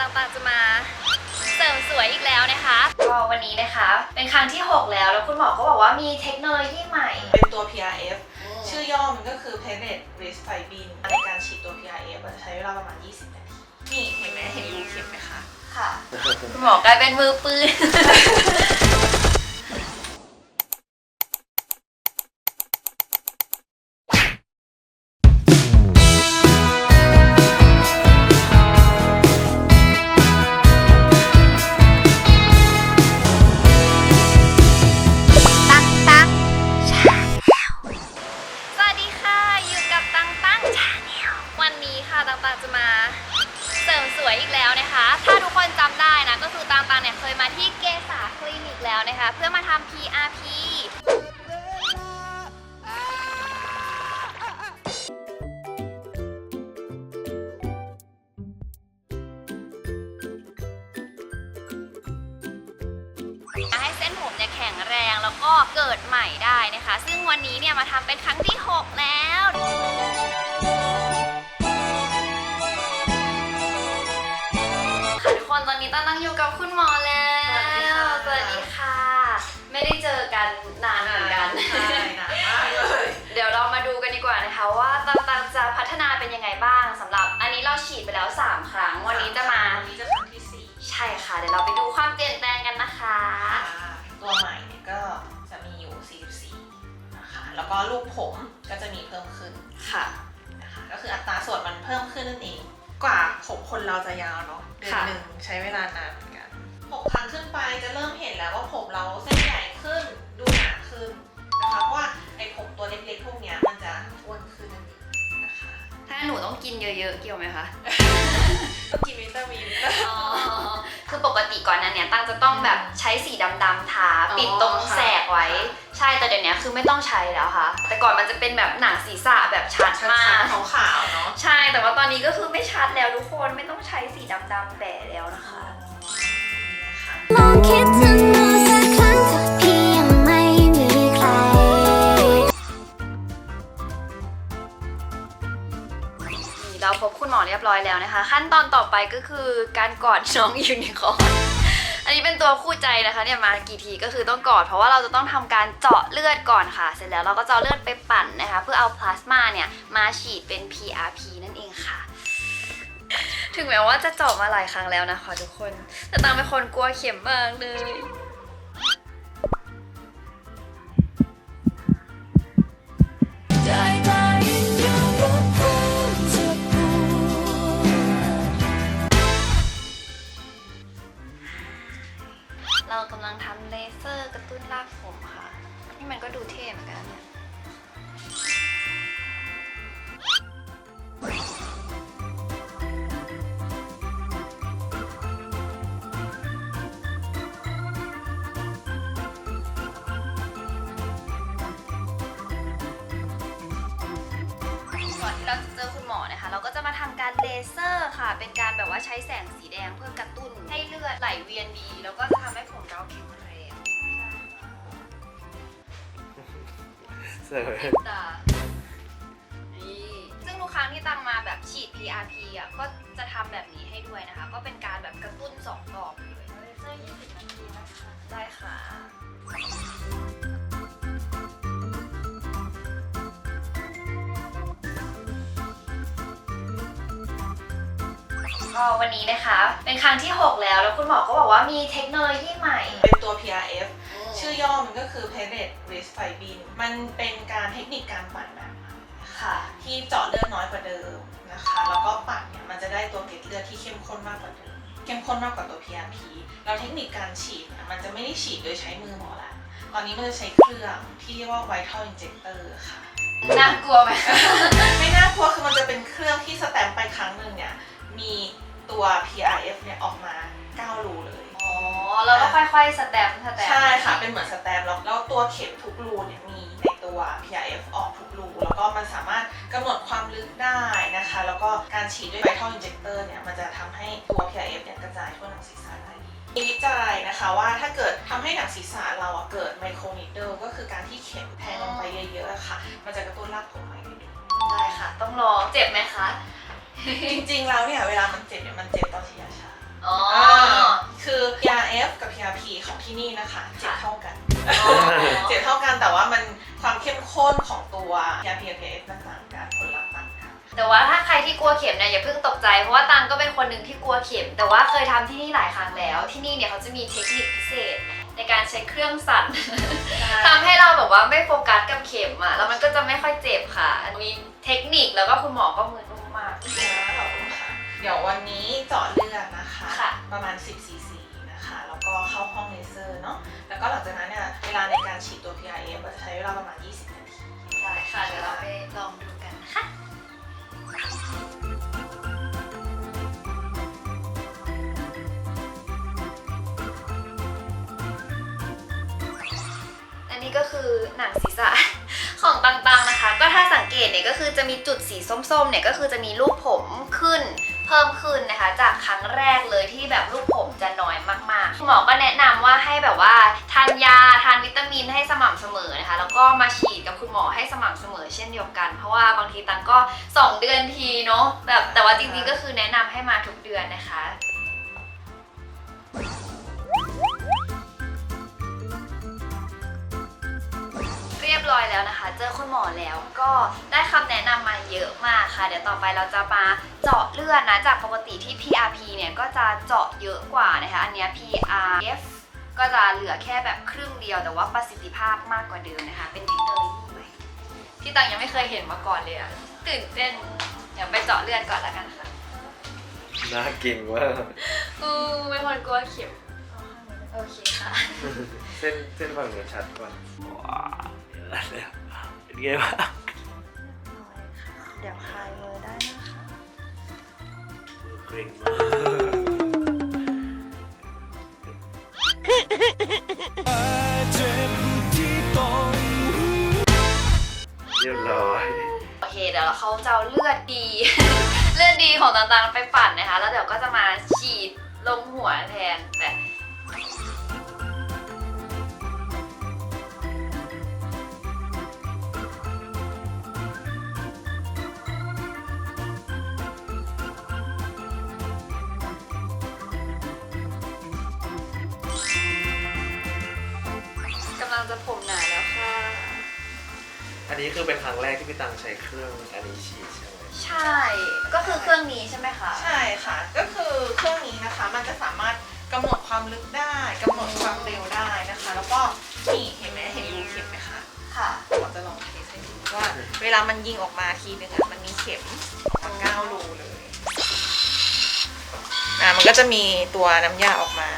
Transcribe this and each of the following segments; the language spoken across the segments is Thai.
ต่างๆจะมาเสริมสวยอีกแล้วนะคะก็วันนี้นะคะ เป็นครั้งที่ 6 แล้ว แล้วคุณหมอก็บอกว่ามีเทคโนโลยีใหม่ เป็นตัว PRF ชื่อย่อมันก็คือ Platelet Rest f i b i n ในการฉีดตัว PRF มันจะใช้เวลาประมาณ 20 นาที นี่เห็นไหมเห็นรูเข็มไหมคะ ค่ะ คุณหมอกลายเป็นมือปืน ส้นผมเนี่ยแข็งแรงแล้วก็เกิดใหม่ได้นะคะ ซึ่งวันนี้เนี่ยมาทำเป็นครั้งที่ 6 แล้ว แล้วก็ลูกผมก็จะมีเพิ่มขึ้นค่ะนะคะก็คืออัตราส่วนมันเพิ่มขึ้นนั่นเอง กว่าผมคนเราจะยาวเนาะเดือนค่ะหนึ่งใช้เวลานานเหมือนกันหกครั้งขึ้นไปจะเริ่มเห็นแล้วว่าผมเราเส้นใหญ่ขึ้นดูหนาขึ้นนะคะเพราะว่าไอ้ผมตัวเล็กๆพวกเนี้ยมันจะอ้วน ถ้าหนูต้องกินเยอะๆ เกี่ยวไหมคะต้องกินวิตามินคือปกติก่อนนั้นเนี่ยตั้งจะต้องแบบใช้สีดำๆทาอ๋อปิดตรงค่ะแสกไว้ ใช่แต่เดี๋ยวนี้คือไม่ต้องใช้แล้วค่ะ แต่ก่อนมันจะเป็นแบบหนังศีรษะแบบชัดชัมากดๆขาวๆเนาะ ใช่แต่ว่าตอนนี้ก็คือไม่ชัดแล้วทุกคนไม่ต้องใช้สีดำๆแปะแล้วนะคะนะคะ บร้อยแล้วนะคะ ขั้นตอนต่อไปก็คือการกอดน้องยูนิคอร์นอันนี้เป็นตัวคู่ใจนะคะเนี่ยมากี่ทีก็คือต้องกอด เพราะว่าเราจะต้องทำการเจาะเลือดก่อนค่ะ เสร็จแล้วเราก็จะเอาเลือดไปปั่นนะคะ เพื่อเอาพลาสมาเนี่ยมาฉีดเป็น PRP นั่นเองค่ะ ถึงแม้ว่าจะเจาะมาหลายครั้งแล้วนะคะทุกคน แต่ตังเป็นคนกลัวเข็มมากเลย เลเซอร์ค่ะ เป็นการแบบว่าใช้แสงสีแดงเพื่อกระตุ้นให้เลือดไหลเวียนดี แล้วก็จะทำให้ผมเราแข็งแรงเสริมตานี่ซึ่งทุกครั้งที่ตังมาแบบฉีด PRP อะ ก็จะทำแบบนี้ให้ด้วยนะคะ ก็เป็นการแบบกระตุ้นสองรอบเลยเลเซอร์20นาทีนะคะ ได้ค่ะ ก็วันนี้นะคะ เป็นครั้งที่ 6 แล้ว แล้วคุณหมอก็บอกว่ามีเทคโนโลยีใหม่ เป็นตัว PRF ชื่อย่อมันก็คือ Platelet Rest f i b i n มันเป็นการเทคนิคการปั่นแบบใหม่นะคะค่ะ ที่เจาะเลือดน้อยกว่าเดิมนะคะ แล้วก็ปั่นเนี่ยมันจะได้ตัวเกล็ดเลือดที่เข้มข้นมากกว่าเดิม เข้มข้นมากกว่าตัว PRP แล้วเทคนิคการฉีดเนี่ยมันจะไม่ได้ฉีดโดยใช้มือหมอละตอนนี้มันจะใช้เครื่องที่เรียกว่า Vital Injector ค่ะน่ากลัวไหมไม่น่ากลัวคือมันจะเป็นเครื่องที่สแตมป์ไปครั้งหนึ่งเนี่ยมี ตัว PRF เนี่ยออกมา9รูเลย อ๋อแล้วก็ค่อยๆสแตมป์สแตมป์ใช่ค่ะ เป็นเหมือนสแตมป์แล้วแล้วตัวเข็มทุกรูเนี่ยมีในตัว PRF ออกทุกรู แล้วก็มันสามารถกำหนดความลึกได้นะคะ แล้วก็การฉีดด้วย Vital Injector เนี่ยมันจะทำให้ตัว PRF เนี่ยกระจายทั่วหนังศีรษะได้ดีมีวิจัยนะคะว่าถ้าเกิดทำให้หนังศีรษะเราอะเกิดไมโครนิดเดิลก็คือการที่เข็มแทงลงไปเยอะๆอะค่ะ มันจะกระตุ้นรากผมใหม่ได้ด้วย ได้ค่ะ ต้องลองเจ็บไหมคะ จริงๆแล้วเนี่ยเวลามันเจ็บเนี่ยมันเจ็บต่อทียาชาอ๋ออ่าคือ PRF กับ PRP ของที่นี่นะคะเจ็บเท่ากันเจ็บเท่ากันแต่ว่ามันความเข้มข้นของตัว PRP กับ PRF มันต่างกันผลลัพธ์ต่างกันแต่ว่าถ้าใครที่กลัวเข็มเนี่ยอย่าเพิ่งตกใจ เพราะว่าตังก็เป็นคนหนึ่งที่กลัวเข็ม แต่ว่าเคยทำที่นี่หลายครั้งแล้ว ที่นี่เนี่ยเขาจะมีเทคนิคพิเศษ ในการใช้เครื่องสั่น ทำให้เราแบบว่าไม่โฟกัสกับเข็มอะ แล้วมันก็จะไม่ค่อยเจ็บค่ะ อันนี้เทคนิคแล้วก็คุณหมอก็มือ ขอบคุณค่ะเดี๋ยววันนี้เจาะเลือดนะคะ ค่ะ ประมาณ 10ซีซีนะคะ แล้วก็เข้าห้องเลเซอร์เนาะ แล้วก็หลังจากนั้นเนี่ย เวลาในการฉีดตัว PRF ก็จะใช้เวลาประมาณ 20 นาที ได้ค่ะ เดี๋ยวเราไปลองดูกันนะคะ อันนี้ก็คือหนังศีรษะ ของต่างๆนะคะก็ ถ้าสังเกตเนี่ยก็คือจะมีจุดสีส้มๆเนี่ยก็คือจะมีรูปผมขึ้นเพิ่มขึ้นนะคะ จากครั้งแรกเลยที่แบบรูปผมจะน้อยมากๆคุณหมอก็แนะนำว่าให้แบบว่าทานยาทานวิตามินให้สม่ำเสมอนะคะ แล้วก็มาฉีดกับคุณหมอให้สม่ำเสมอ เช่นเดียวกัน เพราะว่าบางทีตังก็ 2 เดือนทีเนาะแบบแต่ว่าจริงๆก็คือแนะนำให้มาทุกเดือนนะคะ รียบร้อยแล้วนะคะ เจอคุณหมอแล้วก็ได้คำแนะนำมาเยอะมากค่ะ เดี๋ยวต่อไปเราจะมาเจาะเลือดนะ จากปกติที่ PRP เนี่ยก็จะเจาะเยอะกว่านะคะ อันเนี้ย PRF ก็จะเหลือแค่แบบครึ่งเดียว แต่ว่าประสิทธิภาพมากกว่าเดิมนะคะ เป็นเทคโนโลยีใหม่ที่ตังยังไม่เคยเห็นมาก่อนเลยอะตื่นเต้นเดี๋ยวไปเจาะเลือดก่อนแล้วกันค่ะน่ากินว่ากอือเป็นคนกลัวเข็มโอเคค่ะเส้นเส้นฝั่งเนื้อชัดกว่าว้าวเยอะแล้วเป็นไงบ้างเดี๋ยวคลายมือได้นะคะมือเกร็งมากเรียบร้อย โอเคเดี๋ยวเขาจะเอาเลือดดี เลือดดีของต่างๆไปปั่นนะคะ แล้วเดี๋ยวก็จะมาฉีดลงหัวแทนแต่ จะผมหนาแล้วค่ะ อันนี้คือเป็นครั้งแรกที่พี่ตังใช้เครื่องอันนี้ฉีดใช่ไหมใช่ ก็คือเครื่องนี้ใช่ไหมคะใช่ค่ะ ก็คือเครื่องนี้นะคะ มันจะสามารถกำหนดความลึกได้กำหนดความเร็วได้นะคะ แล้วก็นี่เห็นไหมเห็นรูเข็มไหมคะค่ะเราจะลองเทสให้ดูว่า เวลามันยิงออกมาทีนึงอะมันมีเข็มออกมาเก้ารูเลยอะมันก็จะมีตัวน้ำยาออกมา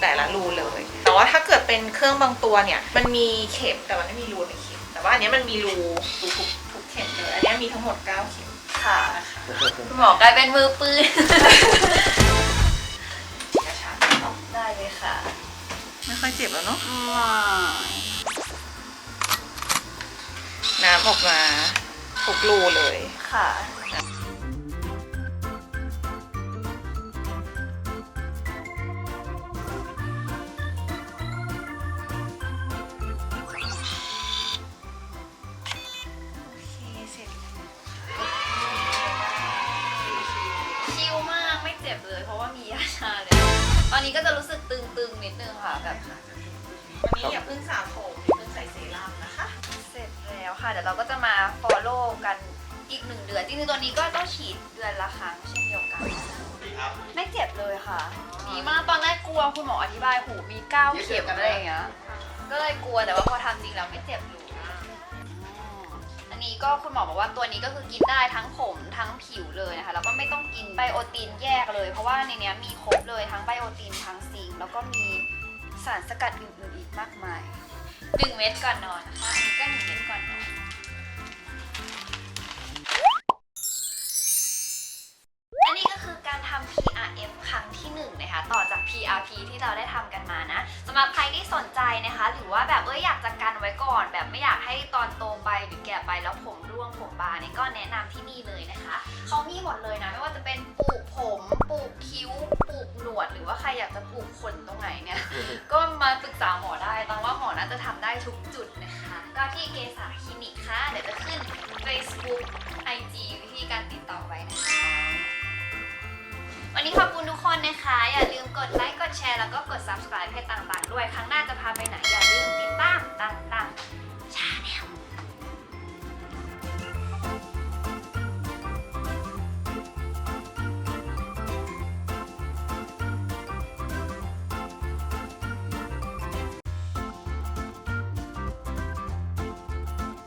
แต่ละรูเลย แต่ว่าถ้าเกิดเป็นเครื่องบางตัวเนี่ย มันมีเข็มแต่มันไม่มีรูในเข็ม แต่ว่าอันเนี้ยมันมีรูรูทุกทุกเข็มเลย อันเนี้ยมีทั้งหมดเก้าเข็มค่ะนะคะ คุณหมอกลายเป็นมือปืนกระชับเนาะได้เลยค่ะไม่ค่อยเจ็บแล้วเนาะอืมน้ำออกมาทุกรูเลย ค่ะ นนี้ก็จะรู้สึกตึงๆนิดนึงค่ะแบบวันนี้อย่าเพิ่งสระผมอย่าเพิ่งใส่เซรั่มนะคะ เสร็จแล้วค่ะ เดี๋ยวเราก็จะมา follow กันอีกหนึ่งเดือน จริงๆตัวนี้ก็ต้องฉีดเดือนละครั้งเช่นเดียวกัน ไม่เจ็บเลยค่ะ ดีมากตอนแรกกลัวคุณหมออธิบายหูมีเก้าเข็มอะไรอย่างเงี้ย ก็เลยกลัวแต่ว่าพอทำจริงแล้วไม่เจ็บเลยอั นี้ก็คุณหมอบอกว่าตัวนี้ก็คือกินได้ทั้งผมทั้งผิวเลยนะคะแล้วก็ไม่ต้องกินไบโอตินแยกเลย เพราะว่าในนี้มีครบเลยทั้งไบโอตินทั้งซิงแล้วก็มีสารสกัดอื่นๆอีกมากมายหนึ่งเม็ดก่อนนอนนะคะอันนี้ก็หนึ่งเม็ดก่อนนอน หรับใครที่สนใจนะคะ หรือว่าแบบเอ้ยอยากจะกันไว้ก่อน แบบไม่อยากให้ตอนโตไปหรือแก่ไปแล้วผมร่วงผมบานเนี่ยก็แนะนำที่นี่เลยนะคะเขามีหมดเลยนะไม่ว่าจะเป็นาไปไหนอย่าลืมติดตามตั้ตั้ง